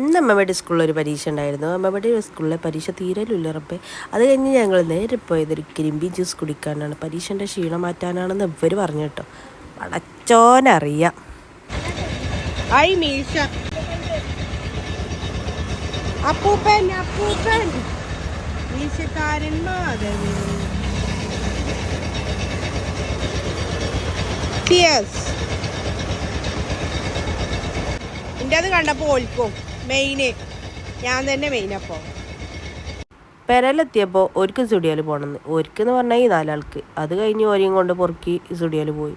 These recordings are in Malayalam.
ഇന്ന് അമ്മമ്മയുടെ സ്കൂളിൽ ഒരു പരീക്ഷ ഉണ്ടായിരുന്നു അമ്മമ്മയുടെ സ്കൂളിലെ പരീക്ഷ തീരലില്ല റബ്ബേ അത് കഴിഞ്ഞ് ഞങ്ങൾ നേരെ പോയത് ഒരു കരിമ്പി ജ്യൂസ് കുടിക്കാനാണ്. പരീക്ഷന്റെ ക്ഷീണം മാറ്റാനാണെന്ന് ഇവർ പറഞ്ഞു കേട്ടോ. പടച്ചോനറിയാം എന്റെ അത് കണ്ടപ്പോൾ ഓൽക്കും. മെയിന് ഞാൻ തന്നെ മെയിൻ അപ്പോൾ പെരലെത്തിയപ്പോൾ ഒരിക്കൽ സ്റ്റുഡിയോയിൽ പോകണമെന്ന് ഒരിക്കെന്ന് പറഞ്ഞാൽ ഈ നാലാൾക്ക്. അത് കഴിഞ്ഞ് ഓരെയും കൊണ്ട് പൊറുക്കി സ്റ്റുഡിയോയിൽ പോയി.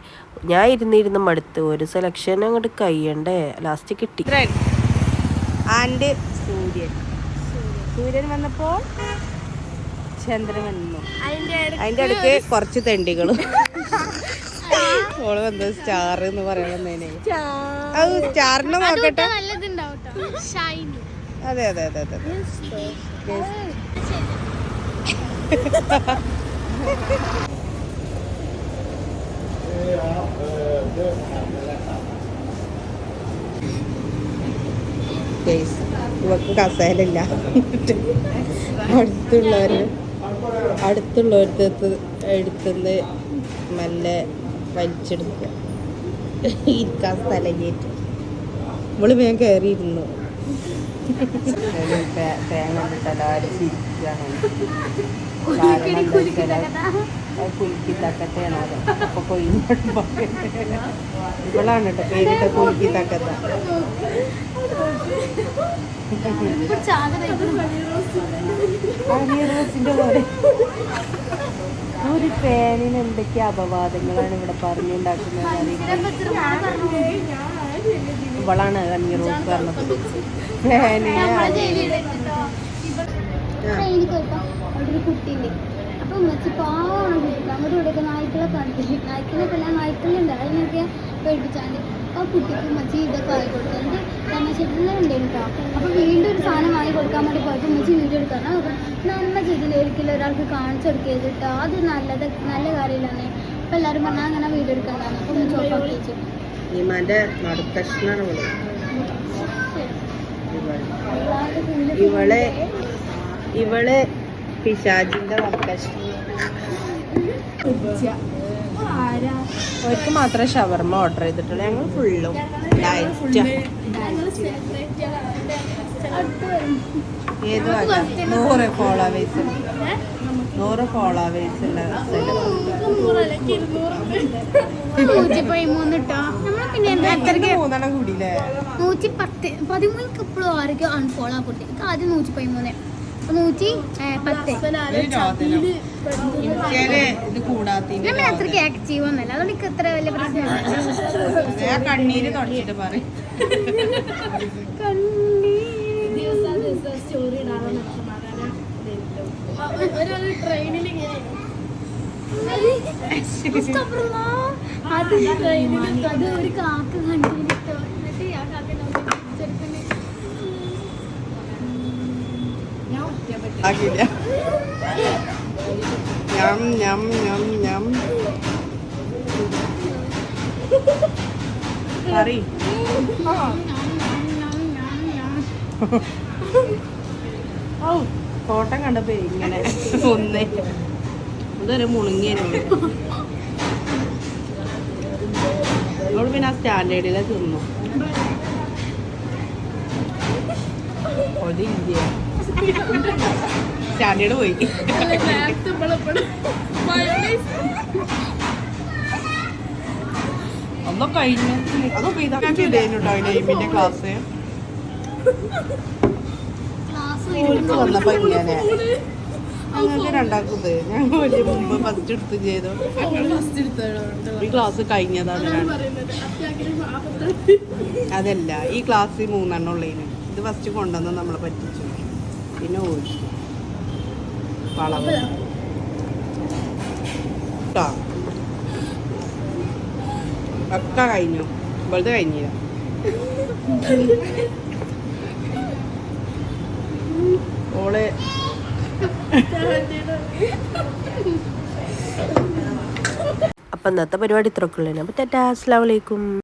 ഞാൻ ഇരുന്നിരുന്ന് മടുത്ത്. ഒരു സെലക്ഷൻ അങ്ങോട്ട് കഴിയണ്ടേ? ലാസ്റ്റ് കിട്ടി. ആൻഡ് സൂര്യൻ. സൂര്യൻ വന്നപ്പോൾ ചന്ദ്രൻ വന്നു. അതിന്റെ അടുത്ത് കുറച്ച് തെണ്ടികളും. ഓൾ വന്നത് സ്റ്റാർ എന്ന് പറയണം അത് സ്റ്റാറിനെ നോക്കട്ടെ. അതെ അതെ അതെ അതെ. Yes. ഇവക്ക് കസേലില്ല അടുത്തുള്ളവര് അടുത്തുള്ളവരുടെ എടുത്തുനിന്ന് നല്ല വലിച്ചെടുക്കുക. ഇരിക്കാൻ സ്ഥലം കയറ്റി ഇവൾ വേഗം കയറിയിരുന്നു പോലെ ഒരു ഫാനിന് എന്തൊക്കെ അപവാദങ്ങളാണ് ഇവിടെ പറഞ്ഞുണ്ടാക്കുന്നത്. ഇവളാണ് കണ്ണീർ റോസ് പറഞ്ഞത് ഒരു കുട്ടീന്റെ അപ്പൊ ഉമ്മച്ചി പാവാണ് കുട്ടി അങ്ങോട്ട് ഇവിടെയൊക്കെ നായ്ക്കളെ കണ്ടില്ല? നായ്ക്കളെ എല്ലാം നായ്ക്കളുണ്ട്. അതിനൊക്കെ പേടിപ്പിച്ചാണ്ട് ആ കുട്ടിക്ക് ഉമ്മച്ചി ഇതൊക്കെ ആയി കൊടുത്തത് തമാശെല്ലാം ഉണ്ടായിരുന്നു കേട്ടോ അപ്പൊ വീണ്ടും ഒരു സാധനം വാങ്ങി കൊടുക്കാൻ വേണ്ടി പോയപ്പോൾ ഉമ്മച്ചി വീഡിയോ എടുക്കണം. നന്മ ചെയ്തില്ല? ഒരിക്കലും ഒരാൾക്ക് കാണിച്ചു കൊടുക്കരുത് കേട്ടോ അത് നല്ലത് നല്ല കാര്യമില്ലാന്നേ അപ്പൊ എല്ലാവരും പറഞ്ഞാൽ അങ്ങനെ വീഡിയോ എടുക്കണ്ടാന്ന് അപ്പൊ ഉമ്മച്ചി ഓഫ് വെച്ചു. ഈമാന്റെ നടുക്കഷ്ണാണ് ഇവൾ. ഇവളെ ഇവൾ പിശാജിന്റെ അവർക്ക് മാത്രമേ ഷവർമ ഓർഡർ ചെയ്തിട്ടുള്ളൂ. ഞങ്ങൾ ഫുള്ളും ഏത്? നൂറ് ഫോളോവേഴ്സ് നൂറ് ഫോളോവേഴ്സ് ഉള്ള എത്രയ്ക്ക് മൂന്നെണ്ണം കൂടിയില്ലേ? നൂറ്റി പത്ത് പതിമൂന്ന് ഇപ്പോഴും ആരൊക്കെ അൺഫോളോ ആ കുട്ടി. എനിക്ക് ആദ്യം നൂറ്റി പതിമൂന്ന് നൂറ്റി പത്ത്. ഇത് കൂടാത്തതിന്റെ നമ്മൾ അത്രയ്ക്ക് ആക്റ്റീവ് ഒന്നല്ല അതുകൊണ്ട് എനിക്ക് അത്ര വലിയ പ്രശ്നമില്ല. കണ്ണീര് തുടച്ചിട്ട് പറയും. അത് അത് ഒരു കാക്ക കണ്ടിട്ട് എന്നിട്ട് ആ കാക്ക ഞം ഞം ഞം ഞം. കറി ഓ കോട്ടം കണ്ടപ്പോ ഇങ്ങനെ ഒന്നേ ഇതൊരു മുളുങ്ങിയാണ് അവൾ പിന്നെ ആ സ്റ്റാൻഡേർഡിലെ തിന്നു. ഒതില്ല സ്റ്റാൻഡേർഡ് പോയി. ഒന്നും കഴിഞ്ഞു. അതൊക്കെ ഇതൊക്കെ ഇല്ലേനുട്ടോ നെയ്മിന്റെ ക്ലാസ് വന്നപ്പോ ഇങ്ങനെ. ഫസ്റ്റ് ചെയ്തു ഈ ക്ലാസ് കഴിഞ്ഞതാണ് അതല്ല ഈ ക്ലാസ് മൂന്നെണ്ണം ഉള്ളതിന്. ഇത് ഫസ്റ്റ് കൊണ്ടുവന്ന് നമ്മളെ പറ്റിച്ചു. പിന്നെ ഓടിച്ചു. വളവ്. ഒക്കെ കഴിഞ്ഞു. ഇവളത് കഴിഞ്ഞില്ല. ഓൾ അപ്പം ഇന്നത്തെ പരിപാടി ഇത്രയൊക്കെ ഉള്ളതിനെ അപ്പോൾ ടാറ്റാ അസ്സാം വലൈക്കും